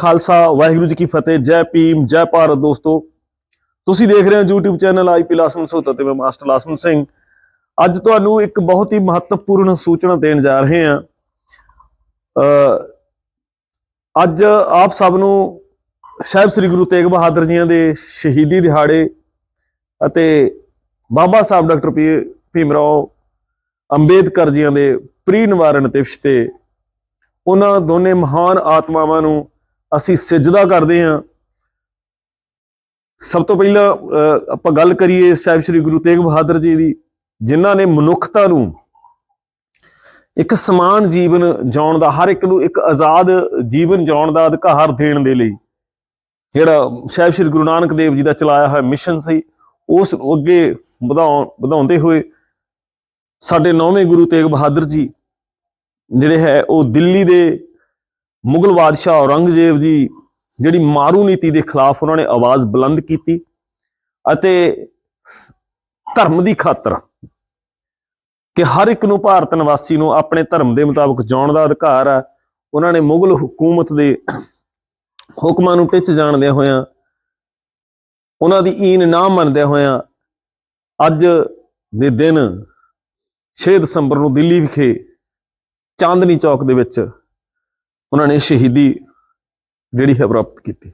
ਖਾਲਸਾ, ਵਾਹਿਗੁਰੂ ਜੀ ਕੀ ਫਤਿਹ, ਜੈ ਭੀਮ, ਜੈ ਭਾਰਤ ਦੋਸਤੋ। ਤੁਸੀਂ ਦੇਖ ਰਹੇ ਹੋ YouTube ਚੈਨਲ ਆਈਪੀ ਲਾਸਮਨ ਸੋਤਾ ਤੇ ਮੈਂ ਮਾਸਟਰ ਲਾਸਮਨ ਸਿੰਘ। ਅੱਜ ਤੁਹਾਨੂੰ ਇੱਕ ਬਹੁਤ ਹੀ ਮਹੱਤਵਪੂਰਨ ਸੂਚਨਾ ਦੇਣ ਜਾ ਰਹੇ ਹਾਂ। ਅੱਜ ਆਪ ਸਭ ਨੂੰ ਸਾਹਿਬ ਸ੍ਰੀ ਗੁਰੂ ਤੇਗ ਬਹਾਦਰ ਜੀਆਂ ਦੇ ਸ਼ਹੀਦੀ ਦਿਹਾੜੇ ਅਤੇ ਬਾਬਾ ਸਾਹਿਬ ਡਾਕਟਰ ਪੀ ਭੀਮਰਾਓ ਅੰਬੇਦਕਰ ਜੀਆਂ ਦੇ ਪ੍ਰੀ ਨਿਵਾਰਨ ਦਿਵਸ ਤੇ ਉਹਨਾਂ ਦੋਨੇ ਮਹਾਨ ਆਤਮਾਵਾਂ ਨੂੰ ਅਸੀਂ ਸਜਦਾ ਕਰਦੇ ਹਾਂ। ਸਭ ਤੋਂ ਪਹਿਲਾਂ ਅਹ, ਆਪਾਂ ਗੱਲ ਕਰੀਏ ਸਾਹਿਬ ਸ੍ਰੀ ਗੁਰੂ ਤੇਗ ਬਹਾਦਰ ਜੀ ਦੀ ਜਿਨ੍ਹਾਂ ਨੇ ਮਨੁੱਖਤਾ ਨੂੰ ਇੱਕ ਸਮਾਨ ਜੀਵਨ ਜਿਉਣ ਦਾ ਹਰ ਇੱਕ ਨੂੰ ਇੱਕ ਆਜ਼ਾਦ ਜੀਵਨ ਜਿਉਣ ਦਾ ਅਧਿਕਾਰ ਦੇਣ ਦੇ ਲਈ ਜਿਹੜਾ ਸਾਹਿਬ ਸ੍ਰੀ ਗੁਰੂ ਨਾਨਕ ਦੇਵ ਜੀ ਦਾ ਚਲਾਇਆ ਹੋਇਆ ਮਿਸ਼ਨ ਸੀ ਉਸ ਨੂੰ ਅੱਗੇ ਵਧਾਉਣ ਵਧਾਉਂਦੇ ਹੋਏ ਸਾਡੇ ਨੌਵੇਂ ਗੁਰੂ ਤੇਗ ਬਹਾਦਰ ਜੀ ਜਿਹੜੇ ਹੈ ਉਹ ਦਿੱਲੀ ਦੇ ਮੁਗਲ ਬਾਦਸ਼ਾਹ ਔਰੰਗਜ਼ੇਬ ਦੀ ਜਿਹੜੀ ਮਾਰੂ ਨੀਤੀ ਦੇ ਖਿਲਾਫ ਉਹਨਾਂ ਨੇ ਆਵਾਜ਼ ਬੁਲੰਦ ਕੀਤੀ ਅਤੇ ਧਰਮ ਦੀ ਖਾਤਰ ਕਿ ਹਰ ਇੱਕ ਨੂੰ ਭਾਰਤ ਨਿਵਾਸੀ ਨੂੰ ਆਪਣੇ ਧਰਮ ਦੇ ਮੁਤਾਬਕ ਜਿਉਣ ਦਾ ਅਧਿਕਾਰ ਹੈ ਉਹਨਾਂ ਨੇ ਮੁਗਲ ਹਕੂਮਤ ਦੇ ਹੁਕਮਾਂ ਨੂੰ ਟਿੱਚ ਜਾਣਦਿਆਂ ਹੋਇਆਂ, ਉਹਨਾਂ ਦੀ ਈਨ ਨਾ ਮੰਨਦਿਆਂ ਹੋਇਆਂ ਅੱਜ ਦੇ ਦਿਨ 6 ਦਸੰਬਰ ਨੂੰ ਦਿੱਲੀ ਵਿਖੇ ਚਾਂਦਨੀ ਚੌਕ ਦੇ ਵਿੱਚ ਉਹਨਾਂ ਨੇ ਸ਼ਹੀਦੀ ਜਿਹੜੀ ਹੈ ਪ੍ਰਾਪਤ ਕੀਤੀ।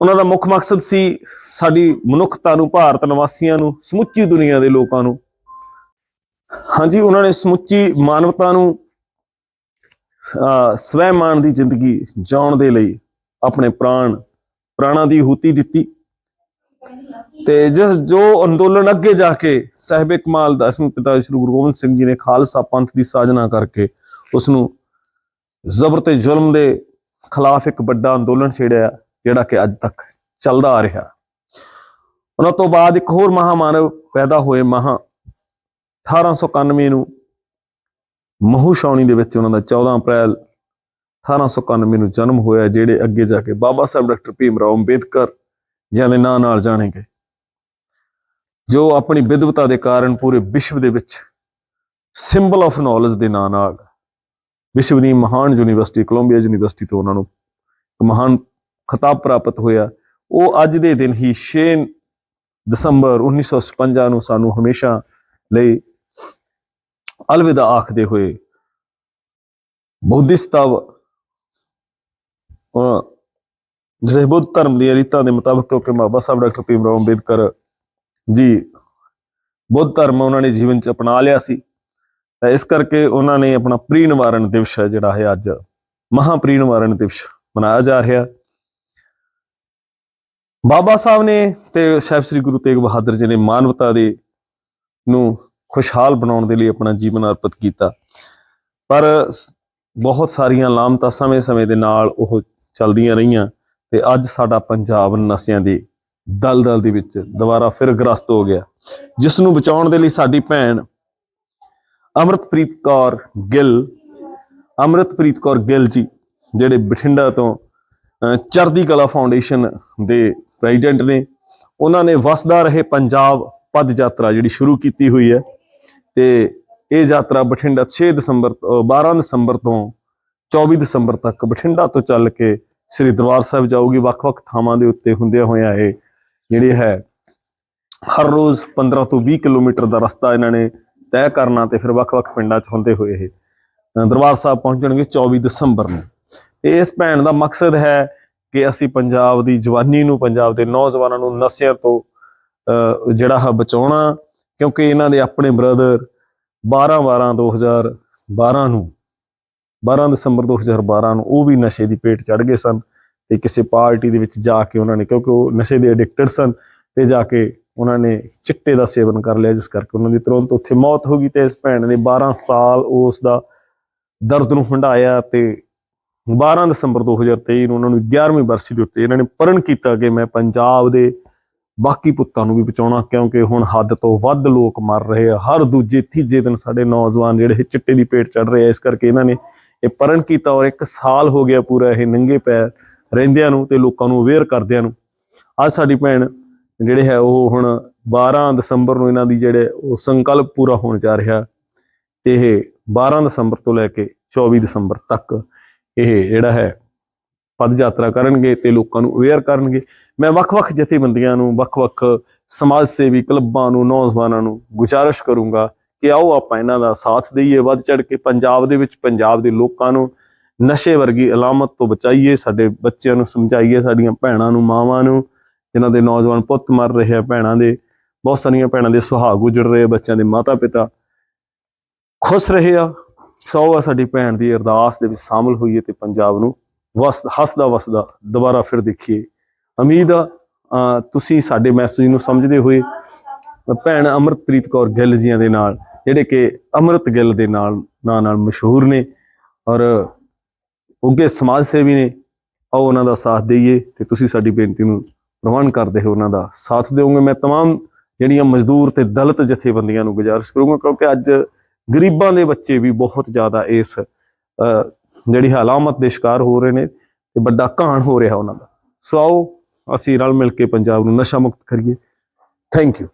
ਉਹਨਾਂ ਦਾ ਮੁੱਖ ਮਕਸਦ ਸੀ ਸਾਡੀ ਮਨੁੱਖਤਾ ਨੂੰ ਭਾਰਤ ਨਿਵਾਸੀਆਂ ਨੂੰ ਸਮੁੱਚੀ ਦੁਨੀਆ ਦੇ ਲੋਕਾਂ ਨੂੰ। ਹਾਂਜੀ ਉਹਨਾਂ ਨੇ ਸਮੁੱਚੀ ਮਾਨਵਤਾ ਨੂੰ ਅਹ, ਸਵੈਮਾਨ ਦੀ ਜ਼ਿੰਦਗੀ ਜਿਉਣ ਦੇ ਲਈ ਆਪਣੇ ਪ੍ਰਾਣ ਪ੍ਰਾਣਾਂ ਦੀ ਹੂਤੀ ਦਿੱਤੀ। ਤੇ ਜਿਸ ਜੋ ਅੰਦੋਲਨ ਅੱਗੇ ਜਾ ਕੇ ਸਾਹਿਬ ਕਮਾਲ ਦਸਮ ਪਿਤਾ ਸ੍ਰੀ ਗੁਰੂ ਗੋਬਿੰਦ ਸਿੰਘ ਜੀ ਨੇ ਖਾਲਸਾ ਪੰਥ ਦੀ ਸਾਜਨਾ ਕਰਕੇ ਉਸ ਨੂੰ ਜ਼ਬਰ ਤੇ ਜ਼ੁਲਮ ਦੇ ਖਿਲਾਫ ਇੱਕ ਵੱਡਾ ਅੰਦੋਲਨ ਛੇੜਿਆ ਜਿਹੜਾ ਕਿ ਅੱਜ ਤੱਕ ਚੱਲਦਾ ਆ ਰਿਹਾ। ਉਹਨਾਂ ਤੋਂ ਬਾਅਦ ਇੱਕ ਹੋਰ ਮਹਾਮਾਨਵ ਪੈਦਾ ਹੋਏ ਮਹਾ 1891 ਨੂੰ ਮਹੂ ਛਾਉਣੀ ਦੇ ਵਿੱਚ ਉਹਨਾਂ ਦਾ 14 ਅਪ੍ਰੈਲ 1891 ਨੂੰ ਜਨਮ ਹੋਇਆ, ਜਿਹੜੇ ਅੱਗੇ ਜਾ ਕੇ ਬਾਬਾ ਸਾਹਿਬ ਡਾਕਟਰ ਭੀਮ ਰਾਓ ਅੰਬੇਦਕਰ ਜਿਨ੍ਹਾਂ ਦੇ ਨਾਂ ਨਾਲ ਜਾਣੇ ਗਏ। ਜੋ ਆਪਣੀ ਵਿਦਵਤਾ ਦੇ ਕਾਰਨ ਪੂਰੇ ਵਿਸ਼ਵ ਦੇ ਵਿੱਚ ਸਿੰਬਲ ਆਫ ਨੌਲੇਜ ਦੇ ਨਾਂ ਨਾਲ ਵਿਸ਼ਵ ਦੀ ਮਹਾਨ ਯੂਨੀਵਰਸਿਟੀ, ਕੋਲੰਬੀਆ ਯੂਨੀਵਰਸਿਟੀ ਤੋਂ ਉਹਨਾਂ ਨੂੰ ਮਹਾਨ ਖਿਤਾਬ ਪ੍ਰਾਪਤ ਹੋਇਆ। ਉਹ ਅੱਜ ਦੇ ਦਿਨ ਹੀ 6 ਦਸੰਬਰ 1956 ਨੂੰ ਸਾਨੂੰ ਹਮੇਸ਼ਾ ਲਈ ਅਲਵਿਦਾ ਆਖਦੇ ਹੋਏ ਬੁੱਧਿਸਤਵ ਉਹ ਜਿਹੜੇ ਬੁੱਧ ਧਰਮ ਦੀਆਂ ਰੀਤਾਂ ਦੇ ਮੁਤਾਬਕ ਕਿਉਂਕਿ ਬਾਬਾ ਸਾਹਿਬ ਡਾਕਟਰ ਭੀਮ ਰਾਓ ਅੰਬੇਦਕਰ ਜੀ ਬੁੱਧ ਧਰਮ ਉਹਨਾਂ ਨੇ ਜੀਵਨ ਚ ਅਪਣਾ ਲਿਆ ਸੀ। ਤਾਂ ਇਸ ਕਰਕੇ ਉਹਨਾਂ ਨੇ ਆਪਣਾ ਪ੍ਰੀ ਨਿਵਾਰਣ ਦਿਵਸ ਹੈ ਜਿਹੜਾ ਹੈ ਅੱਜ, ਮਹਾ ਪ੍ਰੀ ਨਿਵਾਰਣ ਦਿਵਸ ਮਨਾਇਆ ਜਾ ਰਿਹਾ। ਬਾਬਾ ਸਾਹਿਬ ਨੇ ਤੇ ਸਾਹਿਬ ਸ੍ਰੀ ਗੁਰੂ ਤੇਗ ਬਹਾਦਰ ਜੀ ਨੇ ਮਾਨਵਤਾ ਦੇ ਨੂੰ ਖੁਸ਼ਹਾਲ ਬਣਾਉਣ ਦੇ ਲਈ ਆਪਣਾ ਜੀਵਨ ਅਰਪਿਤ ਕੀਤਾ। ਪਰ ਬਹੁਤ ਸਾਰੀਆਂ ਲਾਮਤਾਂ ਸਮੇਂ-ਸਮੇਂ ਦੇ ਨਾਲ ਉਹ ਚੱਲਦੀਆਂ ਰਹੀਆਂ ਤੇ ਅੱਜ ਸਾਡਾ ਪੰਜਾਬ ਨਸ਼ਿਆਂ ਦੀ ਦਲਦਲ ਦੇ ਵਿੱਚ ਦੁਬਾਰਾ ਫਿਰ ਗ੍ਰਸਤ ਹੋ ਗਿਆ। ਜਿਸ ਨੂੰ ਬਚਾਉਣ ਦੇ ਲਈ ਸਾਡੀ ਭੈਣ ਅਮਰਤਪ੍ਰੀਤ ਕੌਰ ਗਿੱਲ, ਅਮਰਤਪ੍ਰੀਤ ਕੌਰ ਗਿੱਲ ਜੀ, ਜਿਹੜੇ ਬਠਿੰਡਾ ਤੋਂ ਚੜ੍ਹਦੀ ਕਲਾ ਫਾਊਂਡੇਸ਼ਨ ਦੇ ਪ੍ਰੈਜ਼ੀਡੈਂਟ ਨੇ, ਉਹਨਾਂ ਨੇ ਵਸਦਾ ਰਹੇ ਪੰਜਾਬ ਪਦ ਯਾਤਰਾ ਜਿਹੜੀ ਸ਼ੁਰੂ ਕੀਤੀ ਹੋਈ ਹੈ ਤੇ ਇਹ ਯਾਤਰਾ ਬਠਿੰਡਾ 6 ਦਸੰਬਰ ਤੋਂ 12 ਦਸੰਬਰ ਤੋਂ 24 ਦਸੰਬਰ ਤੱਕ ਬਠਿੰਡਾ ਤੋਂ ਚੱਲ ਕੇ ਸ੍ਰੀ ਦਰਬਾਰ ਸਾਹਿਬ ਜਾਊਗੀ। ਵੱਖ-ਵੱਖ ਥਾਵਾਂ ਦੇ ਉੱਤੇ ਹੁੰਦਿਆਂ ਹੋਇਆਂ ਇਹ ਜਿਹੜੇ ਹੈ, ਹਰ ਰੋਜ਼ 15 ਤੋਂ 20 ਕਿਲੋਮੀਟਰ ਦਾ ਰਸਤਾ ਇਹਨਾਂ ਨੇ ਤੈਅ ਕਰਨਾ ਤੇ ਫਿਰ ਵੱਖ-ਵੱਖ ਪਿੰਡਾਂ 'ਚ ਹੁੰਦੇ ਹੋਏ ਇਹ। ਦਰਬਾਰ ਸਾਹਿਬ ਪਹੁੰਚਣਗੇ 24 ਦਸੰਬਰ ਨੂੰ। ਤੇ ਇਸ ਭੈਣ ਦਾ ਮਕਸਦ ਹੈ ਕਿ ਅਸੀਂ ਪੰਜਾਬ ਦੀ ਜਵਾਨੀ ਨੂੰ ਪੰਜਾਬ ਦੇ ਨੌਜਵਾਨਾਂ ਨੂੰ ਨਸ਼ਿਆਂ ਤੋਂ ਅ, ਜਿਹੜਾ ਹੈ ਬਚਾਉਣਾ ਕਿਉਂਕਿ ਇਹਨਾਂ ਦੇ ਆਪਣੇ ਬ੍ਰਦਰ 12 12 2012 ਨੂੰ 12 ਦਸੰਬਰ 2012 ਨੂੰ ਉਹ ਵੀ ਨਸ਼ੇ ਦੀ ਪੇਟ ਚੜ ਗਏ ਸਨ ਤੇ ਕਿਸੇ ਪਾਰਟੀ ਦੇ ਵਿੱਚ ਜਾ ਕੇ ਉਹਨਾਂ ਨੇ ਕਿਉਂਕਿ ਉਹ ਨਸ਼ੇ ਦੇ ਐਡਿਕਟਡ ਸਨ ਤੇ ਜਾ ਕੇ ਉਹਨਾਂ ਨੇ ਚਿੱਟੇ ਦਾ ਸੇਵਨ ਕਰ ਲਿਆ, ਜਿਸ ਕਰਕੇ ਉਹਨਾਂ ਦੀ ਤੁਰੰਤ ਉੱਥੇ ਮੌਤ ਹੋ ਗਈ ਤੇ ਇਸ ਭੈਣ ਨੇ 12 ਸਾਲ ਉਸ ਦਾ ਦਰਦ ਨੂੰ ਹੰਡਾਇਆ ਤੇ 12 ਦਸੰਬਰ 2023 ਨੂੰ ਉਹਨਾਂ ਨੂੰ 11ਵੀਂ ਬਰਸੀ ਦੇ ਉੱਤੇ ਇਹਨਾਂ ਨੇ ਪਰਨ ਕੀਤਾ ਕਿ ਮੈਂ ਪੰਜਾਬ ਦੇ ਬਾਕੀ ਪੁੱਤਾਂ ਨੂੰ ਵੀ ਬਚਾਉਣਾ, ਕਿਉਂਕਿ ਹੁਣ ਹੱਦ ਤੋਂ ਵੱਧ ਲੋਕ ਮਰ ਰਹੇ ਆ। ਹਰ ਦੂਜੇ ਤੀਜੇ ਦਿਨ ਸਾਡੇ ਨੌਜਵਾਨ ਜਿਹੜੇ ਚਿੱਟੇ ਦੀ ਪੇਟ ਚੜ ਰਹੇ ਆ, ਇਸ ਕਰਕੇ ਇਹਨਾਂ ਨੇ ਇਹ ਪਰਨ ਕੀਤਾ ਔਰ ਇੱਕ ਸਾਲ ਹੋ ਗਿਆ ਪੂਰਾ ਇਹ ਨੰਗੇ ਪੈਰ ਰਹਿੰਦਿਆਂ ਨੂੰ ਤੇ ਲੋਕਾਂ ਨੂੰ ਅਵੇਅਰ ਕਰਦਿਆਂ ਨੂੰ। ਅੱਜ ਸਾਡੀ ਭੈਣ ਜਿਹੜੇ ਹੈ ਉਹ ਹੁਣ 12 ਦਸੰਬਰ ਨੂੰ ਇਹਨਾਂ ਦੀ ਜਿਹੜੇ ਉਹ ਸੰਕਲਪ ਪੂਰਾ ਹੋਣ ਜਾ ਰਿਹਾ ਤੇ ਇਹ 12 ਦਸੰਬਰ ਤੋਂ ਲੈ ਕੇ 24 ਦਸੰਬਰ ਤੱਕ ਇਹ ਜਿਹੜਾ ਹੈ ਪਦ ਯਾਤਰਾ ਕਰਨਗੇ ਤੇ ਲੋਕਾਂ ਨੂੰ ਅਵੇਅਰ ਕਰਨਗੇ। ਮੈਂ ਵੱਖ-ਵੱਖ ਜਥੇਬੰਦੀਆਂ ਨੂੰ, ਵੱਖ-ਵੱਖ ਸਮਾਜ ਸੇਵੀ ਕਲੱਬਾਂ ਨੂੰ, ਨੌਜਵਾਨਾਂ ਨੂੰ ਗੁਜ਼ਾਰਿਸ਼ ਕਰੂੰਗਾ ਕਿ ਆਓ ਆਪਾਂ ਇਹਨਾਂ ਦਾ ਸਾਥ ਦਈਏ ਵੱਧ ਚੜ ਕੇ ਪੰਜਾਬ ਦੇ ਵਿੱਚ, ਪੰਜਾਬ ਦੇ ਲੋਕਾਂ ਨੂੰ ਨਸ਼ੇ ਵਰਗੀ ਅਲਾਮਤ ਤੋਂ ਬਚਾਈਏ, ਸਾਡੇ ਬੱਚਿਆਂ ਨੂੰ ਸਮਝਾਈਏ, ਸਾਡੀਆਂ ਭੈਣਾਂ ਨੂੰ, ਮਾਵਾਂ ਨੂੰ ਜਿਨ੍ਹਾਂ ਦੇ ਨੌਜਵਾਨ ਪੁੱਤ ਮਰ ਰਹੇ ਆ ਭੈਣਾਂ ਦੇ ਬਹੁਤ ਸਾਰੀਆਂ ਭੈਣਾਂ ਦੇ ਸੁਹਾਗ ਉਜੜ ਰਹੇ ਆ, ਬੱਚਿਆਂ ਦੇ ਮਾਤਾ ਪਿਤਾ ਖੁਸ਼ ਰਹੇ ਆ। ਸੌ ਆ ਸਾਡੀ ਭੈਣ ਦੀ ਅਰਦਾਸ ਦੇ ਵਿੱਚ ਸ਼ਾਮਲ ਹੋਈਏ ਤੇ ਪੰਜਾਬ ਨੂੰ ਵਸ ਹੱਸਦਾ ਵਸਦਾ ਦੁਬਾਰਾ ਫਿਰ ਦੇਖੀਏ। ਉਮੀਦ ਆ ਤੁਸੀਂ ਸਾਡੇ ਮੈਸੇਜ ਨੂੰ ਸਮਝਦੇ ਹੋਏ ਭੈਣ ਅਮਰਤਪ੍ਰੀਤ ਕੌਰ ਗਿੱਲ ਜੀਆਂ ਦੇ ਨਾਲ ਜਿਹੜੇ ਕਿ ਅਮਰਤ ਗਿੱਲ ਦੇ ਨਾਲ ਨਾਂ ਨਾਲ ਮਸ਼ਹੂਰ ਨੇ ਔਰ ਉੱਗੇ ਸਮਾਜ ਸੇਵੀ ਨੇ ਆਓ ਉਹਨਾਂ ਦਾ ਸਾਥ ਦਈਏ ਤੇ ਤੁਸੀਂ ਸਾਡੀ ਬੇਨਤੀ ਨੂੰ ਪ੍ਰਵਾਨ ਕਰਦੇ ਹੋ ਉਹਨਾਂ ਦਾ ਸਾਥ ਦਿਓਗੇ ਮੈਂ तमाम ਜਿਹੜੀਆਂ ਮਜ਼ਦੂਰ ਤੇ ਦਲਿਤ ਜਥੇਬੰਦੀਆਂ ਨੂੰ ਗੁਜ਼ਾਰਿਸ਼ ਕਰੂੰਗਾ ਕਿਉਂਕਿ ਅੱਜ ਗਰੀਬਾਂ ਦੇ ਬੱਚੇ ਵੀ ਬਹੁਤ ਜ਼ਿਆਦਾ ਇਸ ਅਹ, ਜਿਹੜੀ ਹਾਲਾਮਤ ਦੇ ਸ਼ਿਕਾਰ ਹੋ ਰਹੇ ਨੇ ਤੇ ਵੱਡਾ ਘਾਣ ਹੋ ਰਿਹਾ ਉਹਨਾਂ ਦਾ ਸੋ ਆਓ ਅਸੀਂ ਰਲ ਮਿਲ ਕੇ ਪੰਜਾਬ ਨੂੰ ਨਸ਼ਾ ਮੁਕਤ ਕਰੀਏ ਥੈਂਕ ਯੂ